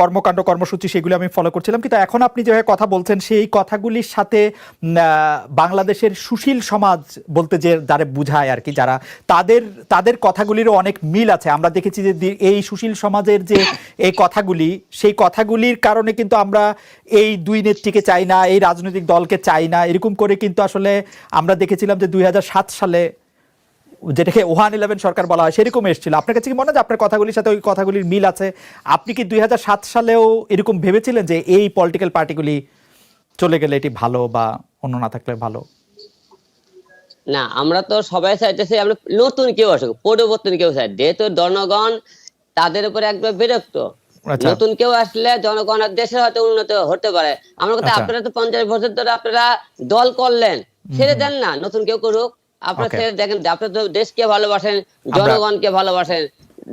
কর্মকাণ্ড, কর্মসূচি সেগুলো আমি ফলো করছিলাম। কিন্তু এখন আপনি যেভাবে কথা বলছেন, সেই কথাগুলির সাথে বাংলাদেশের সুশীল সমাজ বলতে যে যারা বুঝায় আর কি, যারা তাদের তাদের কথাগুলিরও অনেক মিল আছে। আমরা দেখেছি যে এই সুশীল সমাজের যে এই কথাগুলি, সেই কথাগুলির কারণে কিন্তু আমরা এই দুই নেত্রীকে চাই না, এই রাজনৈতিক দলকে চাই না। এরকম করে কিন্তু আসলে আমরা দেখেছিলাম যে দুই হাজার সাত সালে যেটাকে ওয়ান ইলেভেন সরকার বলা হয় সেরকম এসেছিল। আপনার কাছে কি মনে হয় আপনার কথাগুলির সাথে ওই কথাগুলির মিল আছে? আপনি কি দুই সালেও এরকম ভেবেছিলেন যে এই পলিটিক্যাল পার্টিগুলি চলে গেলে এটি ভালো বা অন্য না থাকলে ভালো? না আমরা তো সবাই চাইতেছি আমরা নতুন কেউ আসুক পরিবর্তন কেউ চাই। যেহেতু জনগণ তাদের উপরে একবার বিরক্ত। আচ্ছা। নতুন কেউ আসলে জনগণ আর দেশের হয়তো উন্নত হতে পারে। আমার কথা আচ্ছা। আপনারা তো পঞ্চাশ বছর ধরে আপনারা দল করলেন ছেড়ে দেন না নতুন কেউ করুক। আপনারা. দেখেন আপনি তো দেশকে ভালোবাসেন জনগণকে ভালোবাসেন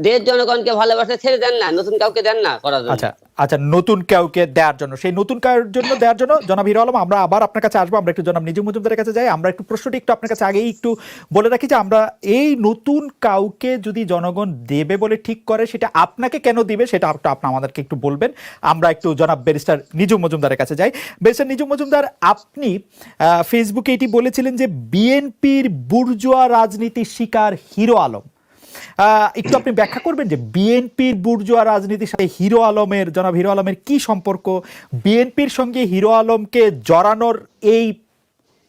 দেশ জনগণকে ভালোবাসে, ছেড়ে দেন না, নতুন কাউকে দেন না করার জন্য। আচ্ছা আচ্ছা নতুন কাউকে দেওয়ার জন্য, সেই নতুন কাউর জন্য দেওয়ার জন্য, জনাব হিরো আলম, আমরা আবার আপনার কাছে আসব, আমরা একটু জনাব নিজু মজুমদারের কাছে যাই, আমরা একটু প্রশ্নটি একটু আপনার কাছে আগেই একটু বলে রাখি যে আমরা এই নতুন কাউকে যদি জনগণ দেবে বলে ঠিক করে, সেটা আপনাকে কেন দিবে, সেটা একটু আপনি আমাদেরকে একটু বলবেন। আমরা একটু জনাব ব্যারিস্টার নিজু মজুমদারের কাছে যাই। ব্যারিস্টার নিজু মজুমদার, আপনি ফেসবুকে এটি বলেছিলেন যে বিএনপির বুর্জোয়া রাজনীতির শিকার হিরো আলম। একটু আপনি ব্যাখ্যা করবেন যে বিএনপির বুর্জোয়া রাজনীতির সাথে হিরো আলমের, জনাব হিরো আলমের কি সম্পর্ক? বিএনপির সঙ্গে হিরো আলমকে জড়ানোর এই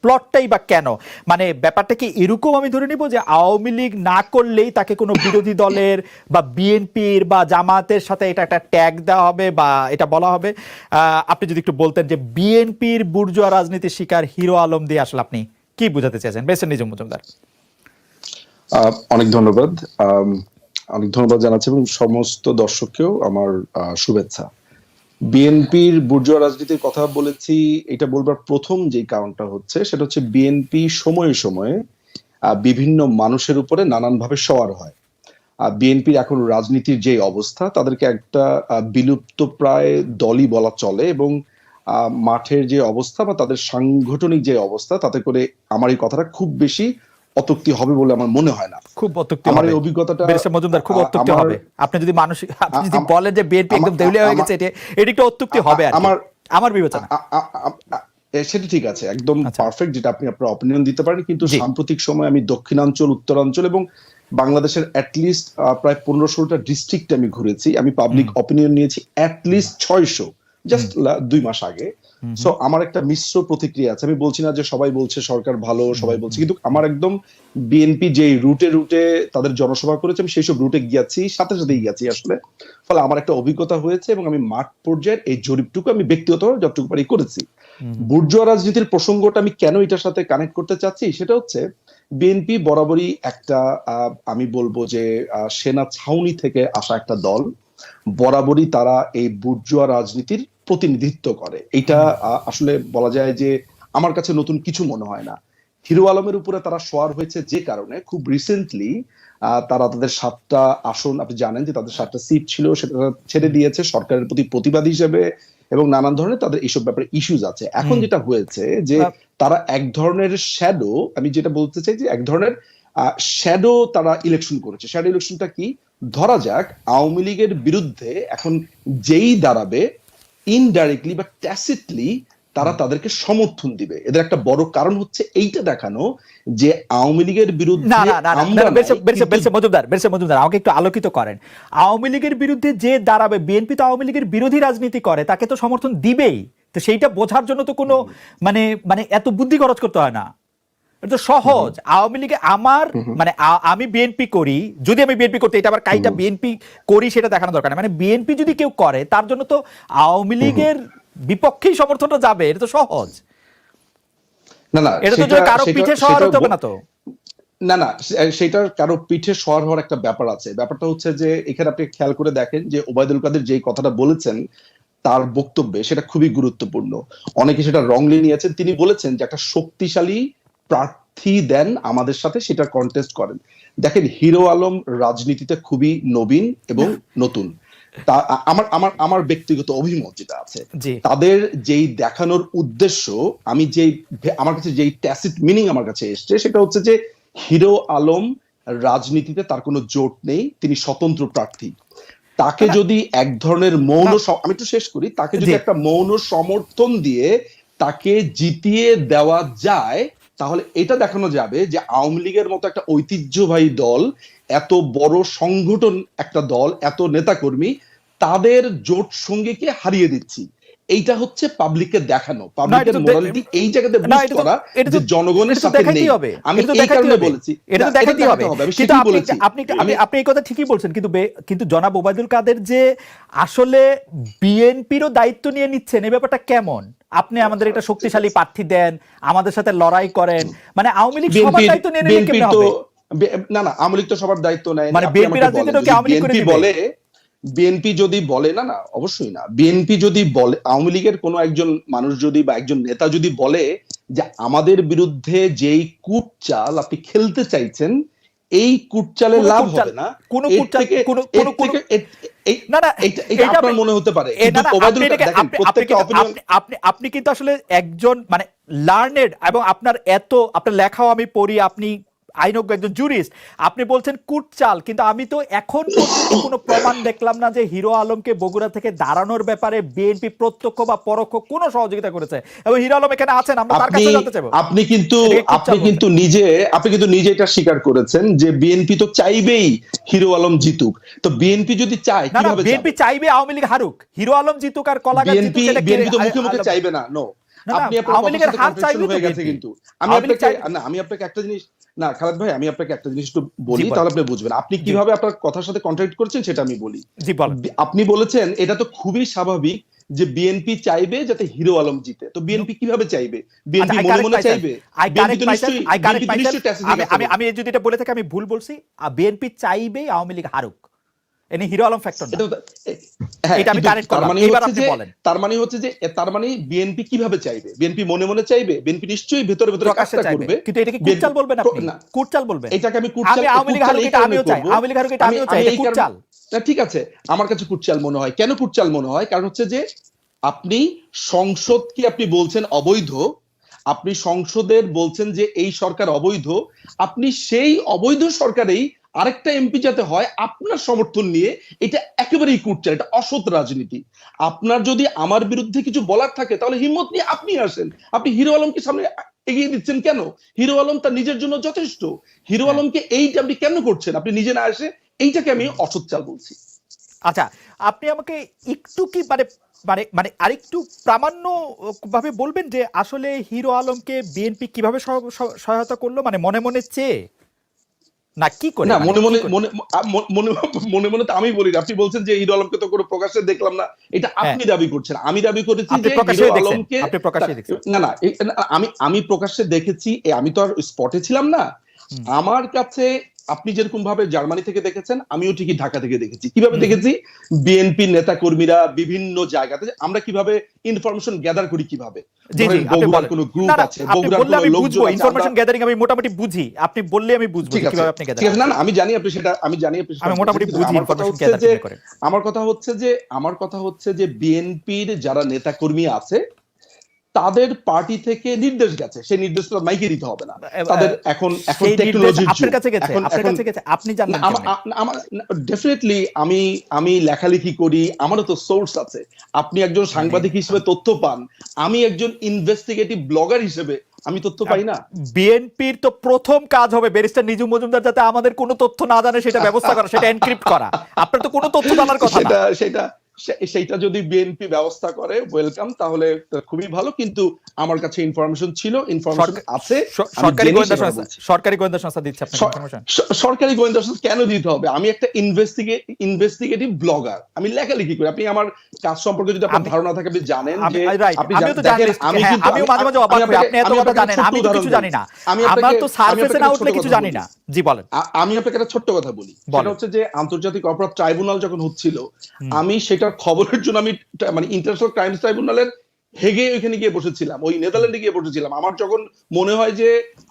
প্লটটাই বা কেন? মানে ব্যাপারটা কি এরকম আমি ধরে নিব যে আওয়ামী লীগ না করলেই তাকে কোনো বিরোধী দলের বা বিএনপির বা জামাতের সাথে এটা একটা ট্যাগ দেওয়া হবে বা এটা বলা হবে? আপনি যদি একটু বলতেন যে বিএনপির বুর্জুয়া রাজনীতির শিকার হিরো আলম দিয়ে আসলে আপনি কি বুঝাতে চেয়েছেন? বেসেন নিজম মজুমদার। অনেক ধন্যবাদ। অনেক ধন্যবাদ জানাচ্ছি এবং সমস্ত দর্শককেও আমার শুভেচ্ছা। বিএনপির বুর্জোয়া রাজনীতির কথা বলেছি, এটা বলবার প্রথম যে কারণটা হচ্ছে, সেটা হচ্ছে বিএনপি সময়ে সময়ে বিভিন্ন মানুষের উপরে নানানভাবে সওয়ার হয়। বিএনপির এখন রাজনীতির যে অবস্থা, তাদেরকে একটা বিলুপ্ত প্রায় দলই বলা চলে এবং মাঠের যে অবস্থা বা তাদের সাংগঠনিক যে অবস্থা, তাতে করে আমার এই কথাটা খুব বেশি অতক্তি হবে বলে আমার মনে হয় না। খুব অত্যুক্তি আমার এই অভিজ্ঞতাটা ব্যারিস্টার মজুমদার খুব অত্যুক্তি হবে। আপনি যদি মানসিক আপনি যদি বলেন যে বিএনপি একদম দেউলিয়া হয়ে গেছে এটা এটা একটু অত্যুক্তি হবে আর আমার- আমার বিবেচনা। সেটা ঠিক আছে। একদম আচ্ছা। পারফেক্ট যেটা আপনি আপনার অপিনিয়ন দিতে পারেন। কিন্তু সাম্প্রতিক সময় আমি দক্ষিণাঞ্চল উত্তরাঞ্চল এবং বাংলাদেশের অ্যাটলিস্ট প্রায় পনেরো ষোলোটা ডিস্ট্রিক্ট আমি ঘুরেছি। আমি পাবলিক অপিনিয়ন নিয়েছি অ্যাটলিস্ট ছয়শো। জাস্ট দুই মাস আগে। সো আমার একটা মিশ্র প্রতিক্রিয়া আছে। আমি বলছি না যে সবাই বলছে সরকার ভালো সবাই বলছে। কিন্তু আমার একদম বিএনপি যে রুটে রুটে তাদের জনসভা করেছে আমি সেই সব রুটে গিয়েছি সাথে সাথেই গিয়েছি আসলে। ফলে আমার একটা অভিজ্ঞতা হয়েছে এবং আমি মাঠ পর্যায়ের এই জরিপটুকু আমি ব্যক্তিগত যতটুকু পারি করেছি। বুর্জোয়া রাজনীতির প্রসঙ্গটা আমি কেন এটার সাথে কানেক্ট করতে চাচ্ছি সেটা হচ্ছে বিএনপি বরাবরই একটা আহ, আমি বলব যে সেনা ছাউনি থেকে আসা একটা দল। বরাবরই তারা এই বুর্জোয়া রাজনীতির প্রতিনিধিত্ব করে। এটা আসলে বলা যায় যে আমার কাছে নতুন কিছু মনে হয় না। হিরো আলমের উপরে তারা সোয়ার হয়েছে যে কারণে খুব রিসেন্টলি তারা তাদের সাতটা আসন আপনি জানেন যে তাদের সাতটা সিট ছিল সেটা ছেড়ে দিয়েছে সরকারের প্রতি প্রতিবাদ হিসেবে এবং নানান ধরনের তাদের এইসব ব্যাপারে ইস্যুজ আছে। এখন যেটা হয়েছে যে তারা এক ধরনের শ্যাডো আমি যেটা বলতে চাই যে এক ধরনের শ্যাডো তারা ইলেকশন করেছে। শ্যাডো ইলেকশনটা কি? ধরা যাক আওয়ামী লীগের বিরুদ্ধে এখন যেই দাঁড়াবে ইনডাইরেক্টলি বা ট্যাসিটলি তারা তাদেরকে সমর্থন দিবে। এদের একটা বড় কারণ হচ্ছে এইটা দেখানো যে আওয়ামী লীগের বিরুদ্ধে না না না মজুমদার বেরসে মজুমদার আমাকে একটু আলোকিত করেন। আওয়ামী লীগের বিরুদ্ধে যে দাঁড়াবে বিএনপি তো আওয়ামী লীগের বিরোধী রাজনীতি করে তাকে তো সমর্থন দিবেই। তো সেইটা বোঝার জন্য তো কোনো মানে মানে এত বুদ্ধি খরচ করতে হয় না। এটা সহজ। আওয়ামী লীগে আমার মানে আমি বিএনপি করি যদি আমি বিএনপি করতে এটা আবার কাইটা বিএনপি করি সেটা দেখানো দরকার মানে বিএনপি যদি কেউ করে তার জন্য তো আওয়ামী লীগের বিপক্ষেই সমর্থনটা যাবে এটা তো সহজ। না না এটা তো কারও পিঠে হতে হবে না তো। না না সেটার কারও পিঠে সওয়ার হওয়ার একটা ব্যাপার আছে। ব্যাপারটা হচ্ছে যে এখানে আপনি খেয়াল করে দেখেন যে ওবায়দুল কাদের যেই কথাটা বলেছেন তার বক্তব্যে সেটা খুবই গুরুত্বপূর্ণ। অনেকে সেটা রংলি নিয়েছেন। তিনি বলেছেন যে একটা শক্তিশালী প্রার্থী দেন আমাদের সাথে সেটা কন্টেস্ট করেন। দেখেন হিরো আলম রাজনীতিতে খুবই নবীন এবং নতুন। আমার আমার আমার ব্যক্তিগত অভিমত যেটা আছে তাদের যেই দেখানোর উদ্দেশ্য আমি যেই আমার কাছে যেই ট্যাসিট মিনিং আমার কাছে এসছে সেটা হচ্ছে যে হিরো আলম রাজনীতিতে তার কোনো জোট নেই তিনি স্বতন্ত্র প্রার্থী। তাকে যদি এক ধরনের মৌন আমি একটু শেষ করি তাকে যদি একটা মৌন সমর্থন দিয়ে তাকে জিতিয়ে দেওয়া যায় তাহলে এটা দেখানো যাবে যে আওয়ামী লীগের মতো একটা ঐতিহ্যবাহী দল, এত বড় সংগঠন একটা দল, এত নেতাকর্মী, তাদের জোট সঙ্গীকে হারিয়ে দিচ্ছি। এইটা হচ্ছে পাবলিককে দেখানো। পাবলিকের মোরালিটি এই জায়গাতে বুস্ট করা যে জনগণের সাথে নেই। আমি তো এই কারণে বলেছি। এটা তো দেখাতেই হবে। কিন্তু আপনি বলেছি। আপনি আমি আপনি- এই কথা ঠিকই বলছেন কিন্তু কিন্তু জনাব ওবায়দুল কাদের যে আসলে বিএনপিরও দায়িত্ব নিয়ে নিচ্ছেন এই ব্যাপারটা কেমন? আপনি আমাদের একটা শক্তিশালী প্রার্থী দেন আমাদের সাথে লড়াই করেন। মানে আওয়ামী লীগ সবার দায়িত্ব নিয়ে নিলে কেমনে হবে? না না আওয়ামী লীগ তো সবার দায়িত্ব নেয়। মানে বিএনপি রাজনীতিটাও কি আওয়ামী লীগ করে দিবে? বলে বিএনপি যদি বলে না না অবশ্যই না। বিএনপি যদি বলে আওয়ামী লীগের কোনো একজন মানুষ যদি বা একজন নেতা যদি বলে যে আমাদের বিরুদ্ধে যেই কূট চাল আপনি খেলতে চাইছেন এই কূট চালে লাভ হবে না। কোনো কূটচাল- কোনো- কোনো- না এটা আপনার মনে হতে পারে। আপনি কিন্তু আসলে একজন মানে লার্নেড এবং আপনার এত আপনার লেখাও আমি পড়ি আপনি আইনজ্ঞ একজন জুরিস্ট আপনি বলছেন কুটচাল কিন্তু আমি তো এখন পর্যন্ত কোনো প্রমাণ দেখলাম না যে হিরো আলমকে বগুড়া থেকে দাঁড়ানোর ব্যাপারে বিএনপি প্রত্যক্ষ বা পরোক্ষ কোনো সহযোগিতা করেছে। এবং হিরো আলম এখানে আছেন আমরা তার কাছে জানতে চাইব। আপনি কিন্তু আপনি কিন্তু নিজে আপনি কিন্তু নিজে এটা স্বীকার করেছেন যে বিএনপি তো চাইবেই হিরো আলম জিতুক। তো বিএনপি যদি চায় না কীভাবে বিএনপি চাইবে আওয়ামী লীগ হারুক। হিরো আলম জিতুক আর কলাগাছ বিএনপি জিতুক কে- বিএনপি তো মুখে মুখে চাইবে না নো আপনি আপনার হাত হয়ে গেছে কিন্তু। আমি আপনাকে না আমি আপনাকে একটা জিনিস না খালেদ ভাই আমি আপনাকে একটা জিনিস একটু বলি তাহলে আপনি বুঝবেন। আপনি কীভাবে আপনার কথার সাথে কন্ট্রাক্ট করছেন সেটা আমি বলি। আপনি বলেছেন এটা তো খুবই স্বাভাবিক যে বিএনপি চাইবে যাতে হিরো আলম জিতে। তো বিএনপি কীভাবে চাইবে? বিএনপি আচ্ছা, মনে মনে চাইবে? আমি আমি যদি এটা বলে থাকি আমি ভুল বলছি বিএনপি চাইবে আওয়ামী লীগ হারুক। এনে হিরো আলম ফ্যাক্টর এটা আমি তার করলাম। মানে এবার আপনি বলেন। তার মানে হচ্ছে যে তার মানে বিএনপি কীভাবে চাইবে? বিএনপি মনে মনে চাইবে? বিএনপি নিশ্চয়ই ভেতরে ভেতরে কাজটা করবে। কিন্তু এটাকে কুটচাল বলবেন আপনি। কুটচাল বলবেন। এটাকে আমি আমি আওয়ামী লীগ কুটচাল হারুক আমিও চাই। আওয়ামী লীগ হারুক আমিও চাই। এটা কুটচাল। ঠিক আছে। আমার কাছে কুটচাল মনে হয়। কেন কুটচাল মনে হয়? কারণ হচ্ছে যে আপনি সংসদ কি আপনি বলছেন অবৈধ? আপনি সংসদের বলছেন যে এই সরকার অবৈধ। আপনি সেই অবৈধ সরকারেই আরেকটা এমপি যাতে হয় আপনার সমর্থন নিয়ে এটা একেবারেই কুটচাল এটা অসৎ রাজনীতি। আপনার যদি আমার বিরুদ্ধে কিছু বলার থাকে তাহলে হিম্মত নিয়ে আপনি আসেন। আপনি হিরো আলমকে সামনে এগিয়ে দিচ্ছেন কেন? হিরো আলম তার নিজের জন্য যথেষ্ট। হিরো হ্যাঁ। আলমকে এইটা আপনি কেন করছেন? আপনি নিজে না এসে এইটাকে আমি অসৎ চাল বলছি। আচ্ছা আপনি আমাকে একটু কি মানে মানে মানে আরেকটু প্রামাণ্য ভাবে বলবেন যে আসলে হিরো আলমকে বিএনপি কীভাবে সহ- সহ- সহায়তা করল? মানে মনে মনে চেয়ে? না কি করে? না মানে মনে মনে মনে মনে মনে তো আমি বলি আপনি বলছেন যে হিরো আলমকে তো কোনো প্রকাশ্যে দেখলাম না। এটা আপনি দাবি করছেন। আমি দাবি করেছি হ্যাঁ। যে হিরো আলমকে। না না আমি আমি প্রকাশ্যে দেখেছি আমি তো আর স্পটে ছিলাম না। আমার কাছে আপনি যেরকম ভাবে জার্মানি থেকে দেখেছেন আমিও ঠিকই ঢাকা থেকে দেখেছি। কীভাবে। দেখেছি? বিএনপি নেতা কর্মীরা বিভিন্ন জায়গাতে আমরা কীভাবে ইনফরমেশন গ্যাদার করি কীভাবে? বগুড়ার কোনো গ্রুপ আছে বগুড়ার কোনো লোকজন ইনফরমেশন গ্যাদারিং আমি মোটামুটি বুঝি। আপনি বললে আমি বুঝব কীভাবে আপনি গ্যাদারিং না আমি জানি আপনি সেটা আমি জানি আপনি আমি মোটামুটি। বুঝি ইনফরমেশন গ্যাদার করেন আমার কথা হচ্ছে যে আমার কথা হচ্ছে যে বিএনপির যারা নেতাকর্মী আছে তাদের পার্টি থেকে নির্দেশ গেছে। সেই নির্দেশটা মাইকে দিতে হবে না। তাদের এখন এখন নির্দেশ টেকনোলজির আপনার কাছে গেছে? আপনার কাছে গেছে? আপনি জানলেন না, আমার? ডেফিনেটলি আমি আমি লেখালেখি করি আমারও তো সোর্স আছে। আপনি একজন সাংবাদিক হিসেবে তথ্য পান। আমি একজন ইনভেস্টিগেটিভ ব্লগার হিসেবে আমি তথ্য পাই না। বিএনপির তো প্রথম কাজ হবে ব্যারিস্টার নিজু মজুমদার যাতে আমাদের কোনো তথ্য না জানে সেটা ব্যবস্থা করা সেটা এনক্রিপ্ট করা। আপনার তো কোনো তথ্য জানার কথা না। সেটা সেটা সেইটা যদি বিএনপি ব্যবস্থা করে ওয়েলকাম তাহলে খুবই ভালো কিন্তু আমার কাছে ইনফরমেশন ছিল ইনফরমেশন আছে সরকারি গোয়েন্দা সংস্থা সরকারি গোয়েন্দা সংস্থা দিচ্ছে সরকারি গোয়েন্দা সংস্থা কেন দিতে হবে? আমি একটা ইনভেস্টিগেট ইনভেস্টিগেটিভ ব্লগার আমি লেখালেখি করি। আপনি আমার কাজ সম্পর্কে যদি আপনার ধারণা থাকে আপনি জানেন যে আপনি দেখেন, আমি হ্যাঁ কিন্তু আমি- মাঝে মাঝে অবাক হই আপনি এত কথা জানেন আমি কিছু। জানি না। আমি তো সারফেসে না উঠলে কিছু জানি না। জি বলেন। আমি আপনাকে একটা ছোট্ট কথা বলি। সেটা হচ্ছে যে আন্তর্জাতিক অপরাধ ট্রাইব্যুনাল যখন হচ্ছিল আমি সেটার খবরের জন্য আমি মানে ইন্টারন্যাশনাল ক্রাইমস ট্রাইব্যুনালের হেগে ওইখানে গিয়ে বসেছিলাম ওই নেদারল্যান্ডে গিয়ে বসেছিলাম। আমার যখন মনে হয় যে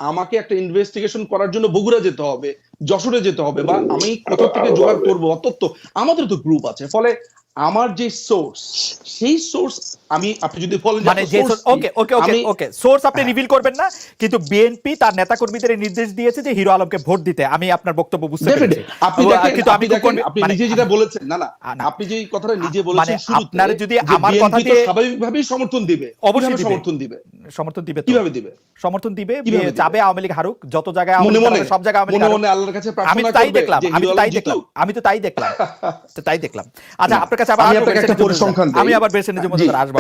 আমাকে একটা ইনভেস্টিগেশন করার জন্য বগুড়া যেতে হবে যশোরে যেতে হবে বা আমি কোথা থেকে জোগাড় করব অতত্য আমাদের তো গ্রুপ আছে। ফলে আমার যে সোর্স সেই সোর্স আমি আপনি যদি বলেন মানে যে ওকে ওকে ওকে ওকে সোর্স আপনি রিভিল করবেন না কিন্তু বিএনপি তার নেতাকর্মীদের নির্দেশ দিয়েছে যে হিরো আলমকে ভোট দিতে। আমি আপনার বক্তব্য বুঝতে পেরেছি। আপনি কিন্তু আপনি মানে- নিজে যেটা বলেছেন না না আপনি যে কথাটা নিজে মানে বলেছেন শুরুতে আপনারা যদি আমার কথা দিয়ে- স্বাভাবিকভাবেই সমর্থন দিবে। অবশ্যই সমর্থন দিবে? সমর্থন দিবে কীভাবে দিবে? সমর্থন দিবে বিয়ে- আওয়ামী লীগ হারুক যত জায়গায় আওয়ামী মনে লীগ মনে হারুক, সব জায়গায় আওয়ামী লীগ আল্লাহর কাছে আমি তাই দেখলাম আমি তাই দেখলাম আমি তো তাই দেখলাম তাই দেখলাম। আচ্ছা আপনার কাছে আবার আমি আবার বেশ নিজে জি। মজুমদার আসব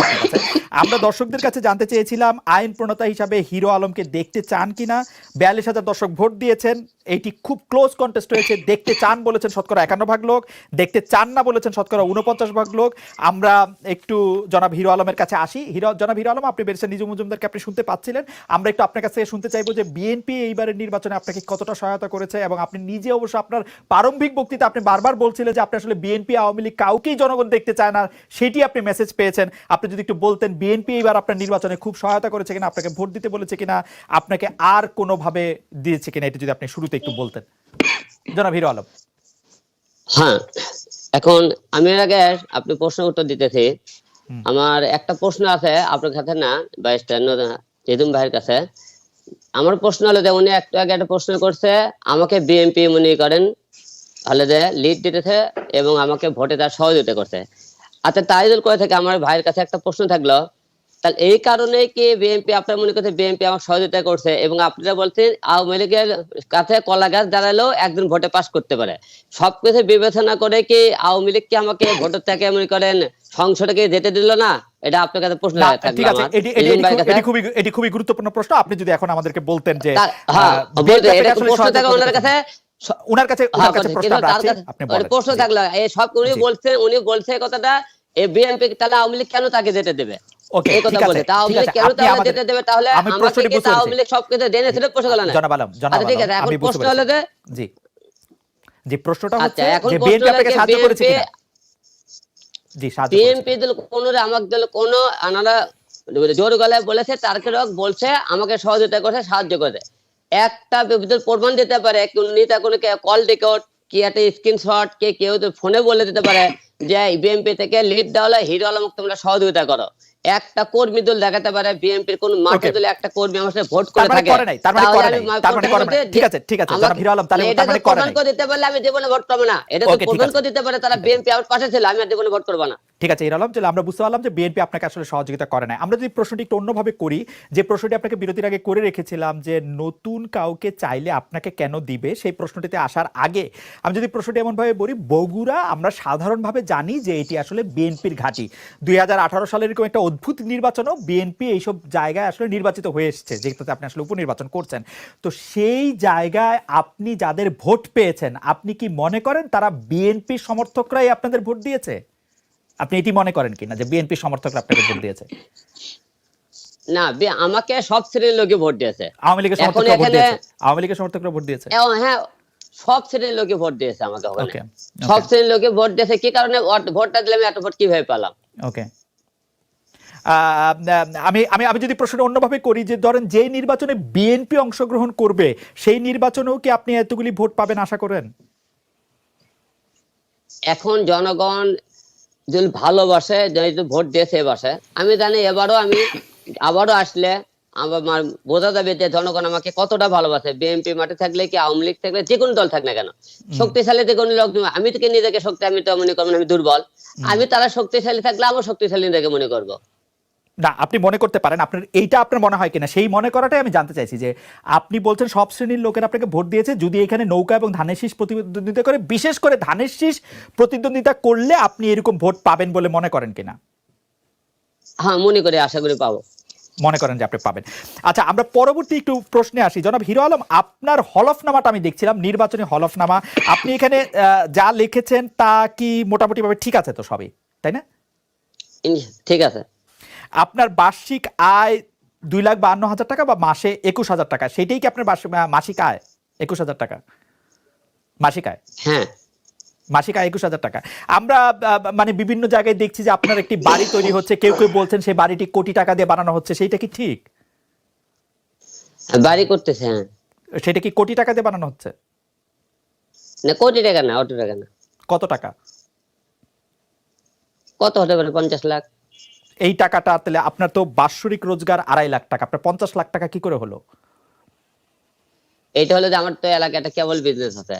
আমরা দর্শকদের কাছে জানতে চেয়েছিলাম আইন প্রণেতা হিসাবে হিরো আলমকে দেখতে চান কিনা? বিয়াল্লিশ হাজার দর্শক ভোট দিয়েছেন এটি খুব ক্লোজ কন্টেস্ট হয়েছে দেখতে চান বলেছেন শতকরা একান্ন ভাগ লোক দেখতে চান না বলেছেন শতকরা উনপঞ্চাশ ভাগ লোক। আমরা একটু জনাব হিরো আলমের কাছে আসি। হিরো জনাব হিরো আলম আপনি বেরসেন নিজু মজুমদারকে আপনি শুনতে পাচ্ছিলেন। আমরা একটু আপনার কাছ থেকে শুনতে চাইব যে বিএনপি এইবারের নির্বাচনে আপনাকে কতটা সহায়তা করেছে এবং আপনি নিজে অবশ্য আপনার প্রারম্ভিক বক্তৃতা আপনি বারবার বলছিলেন যে আপনি আসলে বিএনপি আওয়ামী লীগ কাউকেই জনগণ দেখতে চায় না সেটি আপনি মেসেজ পেয়েছেন। আপনি যদি একটু বলতেন বিএনপি এবার আপনার নির্বাচনে খুব সহায়তা করেছে কিনা আপনাকে ভোট দিতে বলেছে কিনা আপনাকে আর কোনোভাবে দিয়েছে কিনা এটা যদি আপনি শুরুতে একটু বলতেন। জনাব হিরো আলম। হ্যাঁ এখন আমি এর আগে আপনি প্রশ্ন উত্তর দিতেছি আমার একটা প্রশ্ন আছে আপনার কাছে না বাইশটা চেতুম ভাইয়ের কাছে। আমার প্রশ্ন হলো যে উনি একটু আগে একটা প্রশ্ন করছে, আমাকে বিএনপি মনে করেন, তাহলে যে লিড দিতেছে এবং আমাকে ভোটে তার সহযোগিতা করছে। আচ্ছা তাই যদি করে থাকে আমার ভাইয়ের কাছে একটা প্রশ্ন থাকল, তাহলে এই কারণে কি বিএনপি আপনার মনে করছে বিএনপি আমাকে সহযোগিতা করছে এবং আপনারা বলছেন আওয়ামী লীগের কাছে কলা গাছ দাঁড়ালেও একজন ভোটে পাস করতে পারে। সবকিছু বিবেচনা করে কি আওয়ামী লীগ কি আমাকে ভোটের থেকে মনে করেন সংসদে কি যেতে দিল না? এটা আপনার কাছে প্রশ্ন ঠিক আছে এটি কাছে। খুবই এটি খুবই গুরুত্বপূর্ণ প্রশ্ন। আপনি যদি এখন আমাদেরকে বলতেন যে হ্যাঁ, এটা প্রশ্ন থাকে ওনার কাছে? ওনার কাছে হ্যাঁ, ওনার কাছে প্রশ্ন কাছে- আপনি বলেন। প্রশ্ন থাকল এই সব উনি বলছেন উনি বলছে কথাটা এই বিএনপি তাহলে আওয়ামী লীগ কেন তাকে যেতে দেবে? Okay, ঠিক আছে, আওয়ামী লীগ কেন তাহলে যেতে দেবে? তাহলে আমি প্রশ্নটি বুঝতে আওয়ামী। লীগ সবকিছু জেনে ছিল প্রশ্ন করল জনাব আলম জনাব আচ্ছা, ঠিক আছে এখন প্রশ্ন হলো যে জি জি প্রশ্নটা আচ্ছা হচ্ছে যে বিএনপি আপনাকে সাহায্য করেছে কিনা? বিএনপি দল কোন আমাকে দল কোন আনারা জোর গলায় বলেছে তারকেরক বলছে, আমাকে সহযোগিতা করছে, সাহায্য করে একটা প্রমাণ দিতে পারে কোন নেতা কোনো কল রেকর্ড কি একটা স্ক্রিনশট কে কেউ ফোনে বলে দিতে পারে যে বিএনপি থেকে লিড দেওয়া হলে, হিরো আলমকে তোমরা সহযোগিতা করো। একটা কর্মী দল দেখাতে পারে বিএনপির কোন মাঠে. দলে একটা কর্মী আমার সাথে ভোট করে মানে থাকে। করে নাই, তার মানে করে নাই, তার মানে করে নাই। ঠিক আছে, ঠিক আছে, যারা ভিড় আলম, তাহলে এটা তার মানে করে প্রমাণ করে দিতে পারলে আমি জীবনে ভোট করব না। এটা তো প্রমাণ করে দিতে পারে তারা বিএনপি আমার পাশে ছিল আমি আর জীবনে ভোট করব না। ঠিক আছে এরালাম তাহলে আমরা বুঝতে পারলাম যে বিএনপি আপনাকে আসলে সহযোগিতা করে না আমরা যদি প্রশ্নটি একটু অন্যভাবে করি, যে প্রশ্নটি আপনাকে বিরতির আগে করে রেখেছিলাম যে নতুন কাউকে চাইলে আপনাকে কেন দিবে, সেই প্রশ্নটিতে আসার আগে আমি যদি প্রশ্নটি এমনভাবে বলি, বগুড়া আমরা সাধারণভাবে জানি যে এটি আসলে বিএনপির ঘাঁটি। দুই সালের এরকম একটা অদ্ভুত নির্বাচনও বিএনপি এইসব জায়গায় আসলে নির্বাচিত হয়ে এসছে, যেটাতে আপনি আসলে উপনির্বাচন করছেন। তো সেই জায়গায় আপনি যাদের ভোট পেয়েছেন, আপনি কি মনে করেন তারা বিএনপি সমর্থকরাই আপনাদের ভোট দিয়েছে? আপনি এটি মনে করেন কিনা যে বিএনপি সমর্থকরা আপনাকে ভোট দিয়েছে? না বি- আমাকে সব শ্রেণির লোকে ভোট দিয়েছে। আওয়ামী লীগের সমর্থকরা ভোট দিয়েছে? আওয়ামী লীগের সমর্থকরা ভোট দিয়েছে? হ্যাঁ সব শ্রেণির লোকে ভোট দিয়েছে আমাকে ওখানে। সব শ্রেণির লোকে ভোট দিয়েছে। কি কারণে ভোটটা দিলে আমি এত ভোট কীভাবে পেলাম? ওকে আমি আমি আমি যদি প্রশ্নটা অন্যভাবে করি যে ধরেন যে নির্বাচনে বিএনপি অংশগ্রহণ করবে সেই নির্বাচনেও কি আপনি এতগুলি ভোট পাবেন আশা করেন? এখন জনগণ যদি ভালোবাসে যেহেতু ভোট দিয়েছে এবাসে আমি জানি এবারও আমি আবারও আসলে আমার বোঝা যাবে যে জনগণ আমাকে কতটা ভালোবাসে। বিএনপি মাঠে থাকলে কি আওয়ামী লীগ থাকলে যে কোনো দল থাক না কেন। শক্তিশালী যে কোনো লোক আমি থেকে নিজেকে শক্তি আমি তো মনে করব আমি দুর্বল। আমি তারা শক্তিশালী থাকলে আমার শক্তিশালী নিজেকে মনে করব। না আপনি মনে করতে পারেন আপনার এইটা আপনার মনে হয় কিনা সেই মনে করাটাই আমি জানতে চাইছি যে আপনি বলছেন সব শ্রেণির লোকের আপনাকে ভোট দিয়েছে যদি এখানে নৌকা এবং ধানের শীষ প্রতিদ্বন্দ্বিতা করে বিশেষ করে ধানের শীষ প্রতিদ্বন্দ্বিতা করলে আপনি এরকম ভোট পাবেন বলে মনে করেন কিনা? হ্যাঁ মনে করি আশা করি পাবো। মনে করেন যে আপনি পাবেন। আচ্ছা আমরা পরবর্তী একটু প্রশ্নে আসি। জনাব হিরো আলম আপনার হলফনামাটা আমি দেখছিলাম নির্বাচনী হলফনামা। আপনি এখানে যা লিখেছেন তা কি মোটামুটিভাবে ঠিক আছে তো সবই? তাই না? ঠিক আছে। আপনার বার্ষিক আয় দুই লাখ বান্ন হাজার টাকা বা মাসে একুশ হাজার টাকা? সেটাই কি আপনার মাসিক আয়? একুশ হাজার টাকা। মাসিক আয়? হ্যাঁ। মাসিক আয় একুশ হাজার টাকা। আমরা মানে বিভিন্ন জায়গায় দেখছি যে আপনার একটি বাড়ি তৈরি হচ্ছে কেউ কেউ বলছেন সেই বাড়িটি কোটি টাকা দিয়ে বানানো হচ্ছে সেইটা কি ঠিক? বাড়ি করতেছে হ্যাঁ। সেটা কি কোটি টাকা দিয়ে বানানো হচ্ছে? না কোটি টাকা না অত টাকা না। কত টাকা? কত হতে পারে? পঞ্চাশ লাখ। এই টাকাটা তাহলে আপনার তো বাৎসরিক রোজগার আড়াই লাখ টাকা। আপনার পঞ্চাশ লাখ টাকা কি করে হলো? এটা হলো যে আমার তো এলাকায় একটা কেবল বিজনেস আছে।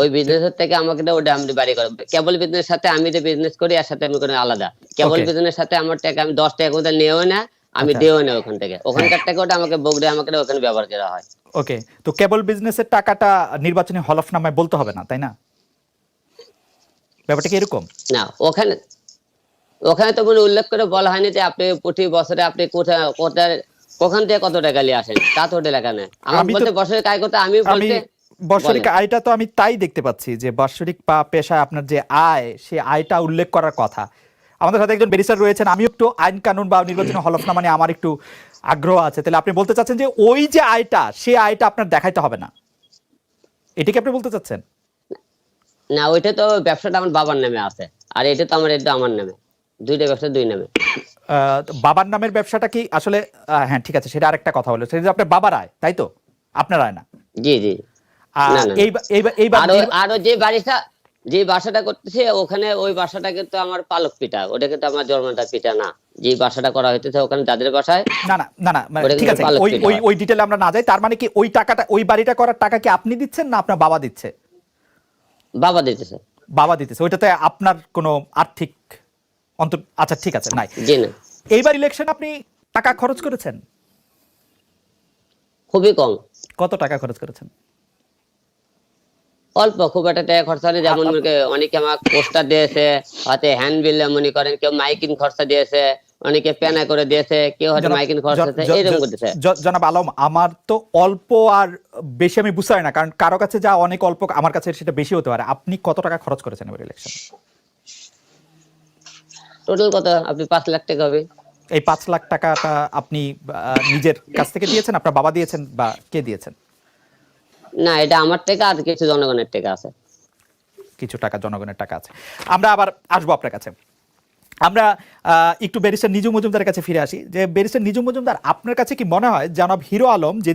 ওই বিজনেসের থেকে আমাকে তো ওটা আমি বাড়ি করে কেবল বিজনেস সাথে আমি যে বিজনেস করি এর সাথে আমি কোনো আলাদা। কেবল. বিজনেস সাথে আমার টাকা আমি দশ টাকা কোথাও নিয়েও না আমি আচ্ছা। দিও না ওখান থেকে। ওখানকার টাকা ওটা আমাকে বগড়ে আমাকে ওখানে ব্যবহার করা হয়। ওকে তো কেবল বিজনেসের টাকাটা নির্বাচনী হলফনামায় বলতে হবে না তাই না? ব্যাপারটা কি এরকম? না ওখানে ওখানে তো কোনো উল্লেখ করে বলা হয়নি যে আপনি প্রতি বছরে আপনি কোথায় কোথায় কোখান থেকে কত টাকা নিয়ে আসেন? তা তো নেই। আমার বলতে বছরে কাজ করতে আমি বলতে বাৎসরিক আয়টা তো আমি তাই দেখতে পাচ্ছি যে বাৎসরিক বা পেশায় আপনার যে আয় সে আয়টা উল্লেখ করার কথা। আমাদের সাথে একজন ব্যারিস্টার রয়েছেন আমি একটু আইন কানুন বা নির্বাচনী হলফনামা নিয়ে আমার একটু আগ্রহ আছে। তাহলে আপনি বলতে চাচ্ছেন যে ওই যে আয়টা সে আয়টা আপনার দেখাইতে হবে না? এটাকে আপনি বলতে চাচ্ছেন? না ওইটা তো ব্যবসাটা আমার বাবার নামে আছে। আর এটা তো আমার এটা আমার নামে। দুইটা ব্যবসা দুই নামে। বাবার নামের ব্যবসাটা কি আসলে হ্যাঁ ঠিক আছে সেটা আরেকটা কথা হলো। সেটা যে আপনার বাবার আয় তাই তো? আপনার আয় না? জি জি। আর যে বাড়িটা যে বাসাটা করতেছে ওখানে ওই বাসাটা কিন্তু আমার পালক পিঠা ওটা কিন্তু আমার জন্মটা পিঠা না। যে বাসাটা করা হইতেছে ওখানে যাদের বাসায় না না না না মানে ঠিক আছে ওই ওই ওই ডিটেলে আমরা না যাই তার মানে কি ওই টাকাটা ওই বাড়িটা করার টাকা কি আপনি দিচ্ছেন না আপনার বাবা দিচ্ছে? বাবা দিতেছে। বাবা দিতেছে ওইটাতে আপনার কোনো আর্থিক অন্তর আচ্ছা ঠিক আছে নাই। এইবার ইলেকশন আপনি টাকা খরচ করেছেন? খুবই কম। কত টাকা খরচ করেছেন? অল্প খুব একটা টাকা খরচা নেই যেমন অনেকে আমাকে পোস্টার দিয়েছে হাতে হ্যান্ড বিল মনে করেন কেউ মাইকিং খরচা দিয়েছে অনেকে পেনা করে দিয়েছে কেউ হয়তো মাইকিং খরচা দিয়েছে এরকম করতেছে। জনাব আলম আমার তো অল্প আর বেশি আমি বুঝতে পারি না কারণ কারও কাছে যা অনেক অল্প আমার কাছে সেটা বেশি হতে পারে। আপনি কত টাকা খরচ করেছেন এবার ইলেকশন টোটাল কত আপনি পাঁচ লাখ টাকা হবে। এই পাঁচ লাখ টাকাটা আপনি নিজের কাছ থেকে দিয়েছেন আপনার বাবা দিয়েছেন বা কে দিয়েছেন? না এটা আমার টাকা আর কিছু জনগণের টাকা আছে। কিছু টাকা জনগণের টাকা আছে। আমরা আবার আসব আপনার কাছে। আমরা একটু ব্যারিস্টার নিজু মজুমদারের কাছে ফিরে আসি। যে ব্যারিস্টার নিজু মজুমদার আপনার কাছে কি মনে হয় জনাব হিরো আলম যে